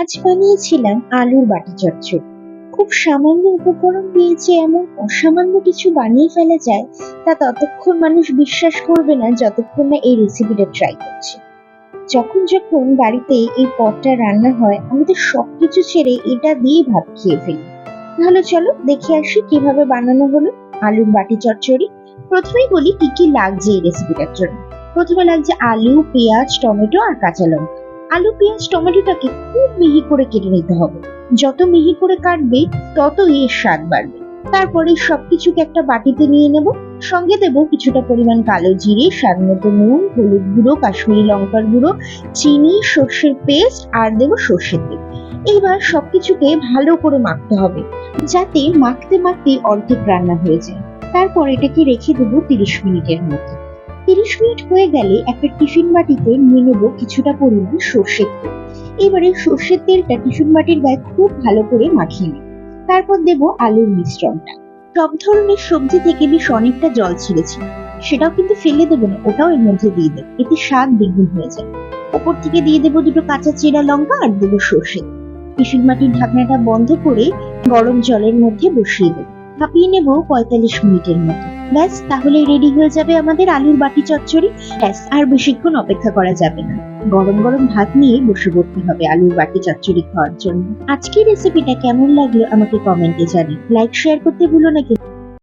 আজ বানিয়েছিলাম আলুর বাটি চচ্চড়ি। খুব সামান্য উপকরণ দিয়ে যে এমন অসামান্য কিছু বানিয়ে ফেলা যায়, তা ততক্ষণ মানুষ বিশ্বাস করবে না যতক্ষণ না এই রেসিপিটা ট্রাই করছে। যখন যখন বাড়িতে এই পদটা রান্না হয় আমাদের সবকিছু ছেড়ে এটা দিয়ে ভাত খেয়ে ফেলি। তাহলে চলো দেখে আসি কীভাবে বানানো হলো আলুর বাটি চচ্চড়ি। প্রথমেই বলি কি কি লাগছে এই রেসিপিটার জন্য। প্রথমে লাগছে আলু, পেঁয়াজ, টমেটো আর কাঁচা লঙ্কা। আলু, পেঁয়াজ, টমেটোটাকে খুব মিহি করে কেটে নিতে হবে। যত মিহি করে কাটবে, ততই এর স্বাদ বাড়বে। তারপরে সবকিছুকে একটা বাটিতে নিয়ে নেব। সঙ্গে দেব কিছুটা পরিমাণ কালো জিরে, স্বাদ মতো নুন, হলুদ গুঁড়ো, কাশ্মীরি লঙ্কার গুঁড়ো, চিনি, সর্ষের পেস্ট আর দেব সর্ষের তেল। এইবার সবকিছুকে ভালো করে মাখতে হবে, যাতে মাখতে মাখতে অর্ধেক রান্না হয়ে যায়। তারপর এটাকে রেখে দেবো তিরিশ মিনিটের মতো। তিরিশ মিনিট হয়ে গেলে একটা টিফিন বাটিতে নিয়ে নেব কিছুটা পরিমাণ সর্ষের তেল। এবারে সর্ষের তেলটা টিফিন বাটির গায়ে খুব ভালো করে মাখিয়ে নেব তারপর দেব আলুর মিশ্রণটা। সব ধরনের সবজি থেকে বেশ অনেকটা জল ছেড়েছি। সেটাও কিন্তু ফেলে দেবো না, ওটাও এর মধ্যে দিয়ে দেবো। এতে স্বাদ দ্বিগুণ হয়ে যায়। ওপর থেকে দিয়ে দেবো দুটো কাঁচা চেরা লঙ্কা আর দেবো সর্ষে টিফিন বাটির ঢাকনাটা বন্ধ করে গরম জলের মধ্যে বসিয়ে দেবো। ভাপিয়ে নেব পঁয়তাল্লিশ মিনিটের মতো। ব্যাস, তাহলে রেডি হয়ে যাবে আমাদের আলুর বাটি চচ্চড়ি। ব্যাস, আর বেশিক্ষণ অপেক্ষা করা যাবে না। গরম গরম ভাত নিয়ে বসে পড়তে হবে আলুর বাটি চচ্চড়ি খাওয়ার জন্য। আজকের রেসিপিটা কেমন লাগল আমাকে কমেন্টে জানিয়ে লাইক শেয়ার করতে ভুলো না